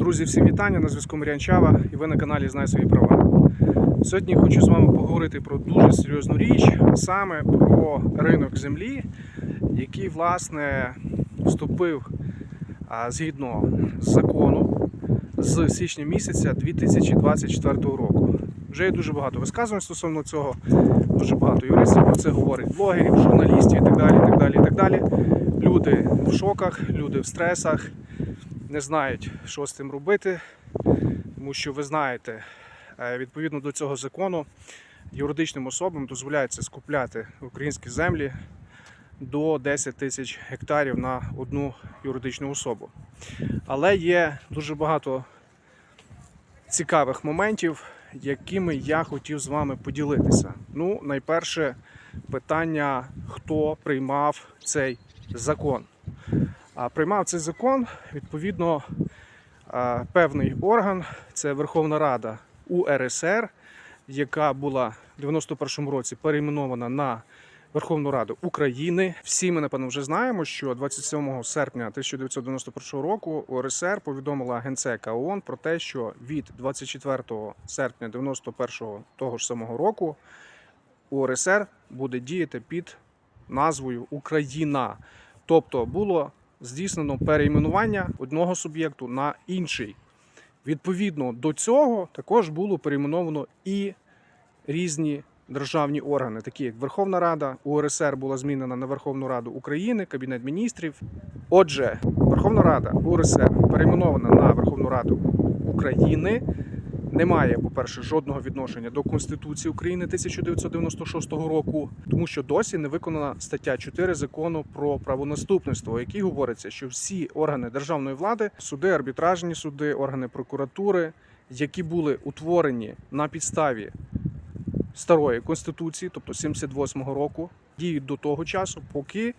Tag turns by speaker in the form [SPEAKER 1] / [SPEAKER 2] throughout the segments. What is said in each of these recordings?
[SPEAKER 1] Друзі, всім вітання на зв'язку Маріан Чава і ви на каналі Знай свої права. Сьогодні хочу з вами поговорити про дуже серйозну річ, а саме про ринок землі, який власне вступив згідно закону з січня місяця 2024 року. Вже є дуже багато висказувань стосовно цього, дуже багато юристів про це говорять, блогерів, журналістів і так далі. І так далі, і так далі. Люди в шоках, люди в стресах не знають, що з цим робити, тому що ви знаєте, е, відповідно до цього закону, юридичним особам дозволяється скупляти українські землі до 10 тисяч гектарів на одну юридичну особу. Але є дуже багато цікавих моментів, якими я хотів з вами поділитися. Ну, найперше питання, хто приймав цей закон. Приймав цей закон відповідно певний орган, це Верховна Рада УРСР, яка була в 91-му році перейменована на Верховну Раду України. Всі ми напевно вже знаємо, що 27 серпня 1991 року УРСР повідомила генсека ООН про те, що від 24 серпня 91 того ж самого року УРСР буде діяти під назвою Україна. Тобто було здійснено перейменування одного суб'єкту на інший. Відповідно до цього також було перейменовано і різні державні органи, такі як Верховна Рада, УРСР була змінена на Верховну Раду України, Кабінет міністрів. Отже, Верховна Рада УРСР перейменована на Верховну Раду України. Немає, по-перше, жодного відношення до Конституції України 1996 року, тому що досі не виконана стаття 4 закону про правонаступництво, у якій говориться, що всі органи державної влади, суди, арбітражні суди, органи прокуратури, які були утворені на підставі старої конституції, тобто 78-го року, діють до того часу, поки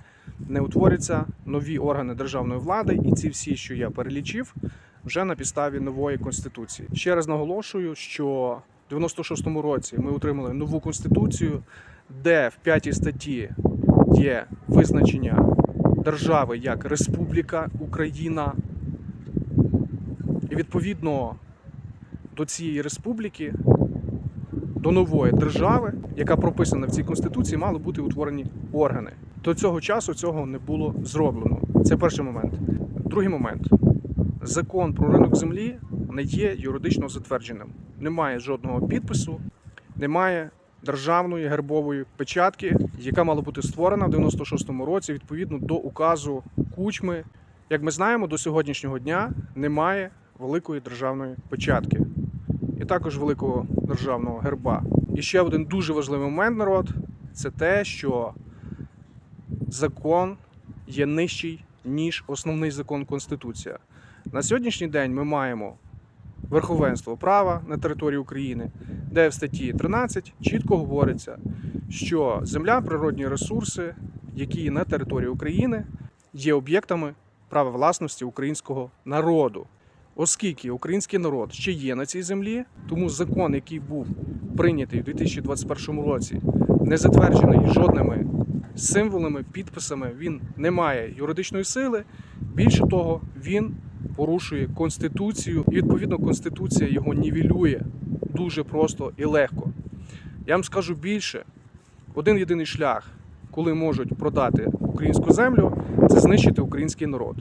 [SPEAKER 1] не утворяться нові органи державної влади, і ці всі, що я перелічив, вже на підставі нової конституції. Ще раз наголошую, що в 96-му році ми отримали нову конституцію, де в п'ятій статті є визначення держави як Республіка Україна. І відповідно до цієї республіки, до нової держави, яка прописана в цій конституції, мали бути утворені органи. До цього часу цього не було зроблено. Це перший момент. Другий момент закон про ринок землі не є юридично затвердженим. Немає жодного підпису, немає державної гербової печатки, яка мала бути створена в 96-му році відповідно до указу Кучми. Як ми знаємо, до сьогоднішнього дня немає великої державної печатки і також великого державного герба. І ще один дуже важливий момент, народ, це те, що закон є нижчий, ніж основний закон Конституція. На сьогоднішній день ми маємо верховенство права на території України, де в статті 13 чітко говориться, що земля, природні ресурси, які на території України, є об'єктами права власності українського народу. Оскільки український народ ще є на цій землі, тому закон, який був прийнятий у 2021 році, не затверджений жодними символами, підписами, він не має юридичної сили. Більше того, він порушує конституцію, і відповідно конституція його нівелює дуже просто і легко. Я вам скажу більше: один єдиний шлях, коли можуть продати українську землю, це знищити український народ.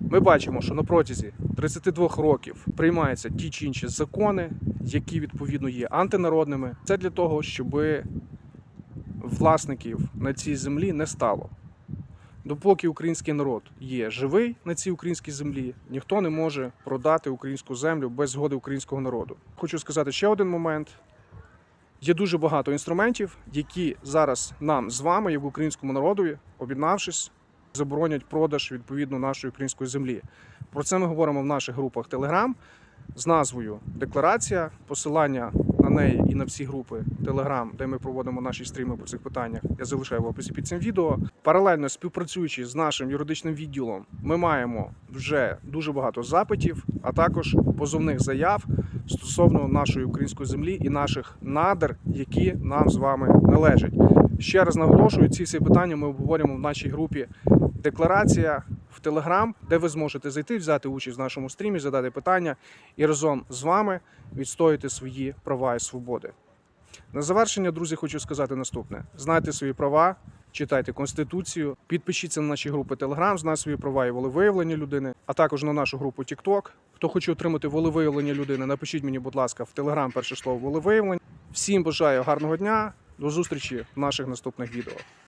[SPEAKER 1] Ми бачимо, що на протязі 32 років приймаються ті чи інші закони, які відповідно є антинародними. Це для того, щоб власників на цій землі не стало. Допоки український народ є живий на цій українській землі, ніхто не може продати українську землю без згоди українського народу. Хочу сказати ще один момент. Є дуже багато інструментів, які зараз нам з вами, як українському народові, об'єднавшись, заборонять продаж відповідно нашої української землі. Про це ми говоримо в наших групах Telegram з назвою Декларація, посилання на неї і на всі групи Telegram, де ми проводимо наші стріми по цих питаннях. Я залишаю в описі під цим відео. Паралельно співпрацюючи з нашим юридичним відділом, ми маємо вже дуже багато запитів, а також позовних заяв стосовно нашої української землі і наших надр, які нам з вами належать. Ще раз наголошую, ці всі питання ми обговорюємо в нашій групі Декларація в Телеграм, де ви зможете зайти, взяти участь в нашому стрімі, задати питання і разом з вами відстояти свої права і свободи. На завершення, друзі, хочу сказати наступне: знайте свої права, читайте конституцію, підпишіться на наші групи Telegram, знай свої права і волевиявлення людини, а також на нашу групу TikTok. Хто хоче отримати волевиявлення людини, напишіть мені, будь ласка, в Telegram перше слово волевиявлення. Всім бажаю гарного дня. До зустрічі в наших наступних відео.